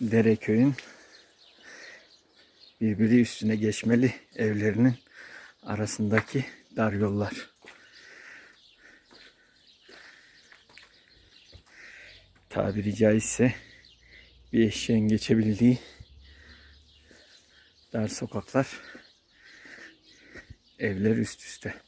Dereköy'ün birbiri üstüne geçmeli evlerinin arasındaki dar yollar. Tabiri caizse bir eşeğin geçebildiği dar sokaklar, evler üst üste.